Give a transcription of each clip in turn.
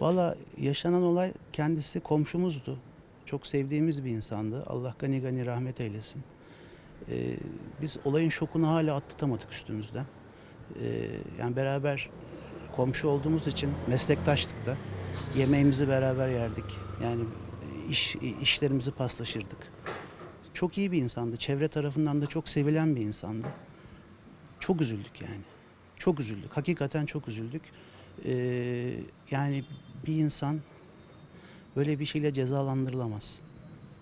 Valla yaşanan olay kendisi komşumuzdu. Çok sevdiğimiz bir insandı. Allah gani gani rahmet eylesin. Ee, biz olayın şokunu hala atlatamadık üstümüzden. Ee, yani beraber komşu olduğumuz için meslektaştık da. Yemeğimizi beraber yerdik. Yani iş işlerimizi paslaşırdık. Çok iyi bir insandı. Çevre tarafından da çok sevilen bir insandı. Çok üzüldük yani. Çok üzüldük. Hakikaten çok üzüldük. Ee, yani bir insan böyle bir şeyle cezalandırılamaz.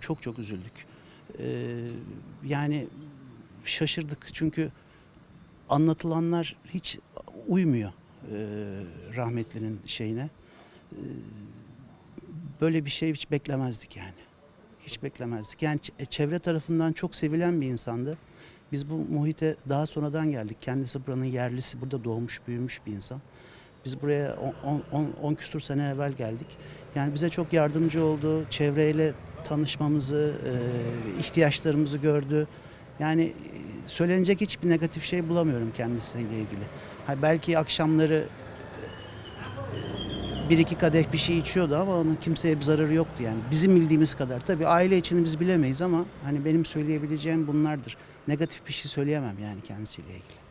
Çok çok üzüldük. Ee, yani şaşırdık çünkü anlatılanlar hiç uymuyor e, rahmetlinin şeyine. Ee, böyle bir şey hiç beklemezdik yani. Hiç beklemezdik. Yani ç- çevre tarafından çok sevilen bir insandı. Biz bu muhite daha sonradan geldik. Kendisi buranın yerlisi, burada doğmuş, büyümüş bir insan. Biz buraya 10 küsur sene evvel geldik. Yani bize çok yardımcı oldu. Çevreyle tanışmamızı, e, ihtiyaçlarımızı gördü. Yani e, söylenecek hiçbir negatif şey bulamıyorum kendisiyle ilgili. Belki akşamları e, bir iki kadeh bir şey içiyordu ama onun kimseye bir zararı yoktu yani. Bizim bildiğimiz kadar. Tabii aile içini biz bilemeyiz ama hani benim söyleyebileceğim bunlardır. Negatif bir şey söyleyemem yani kendisiyle ilgili.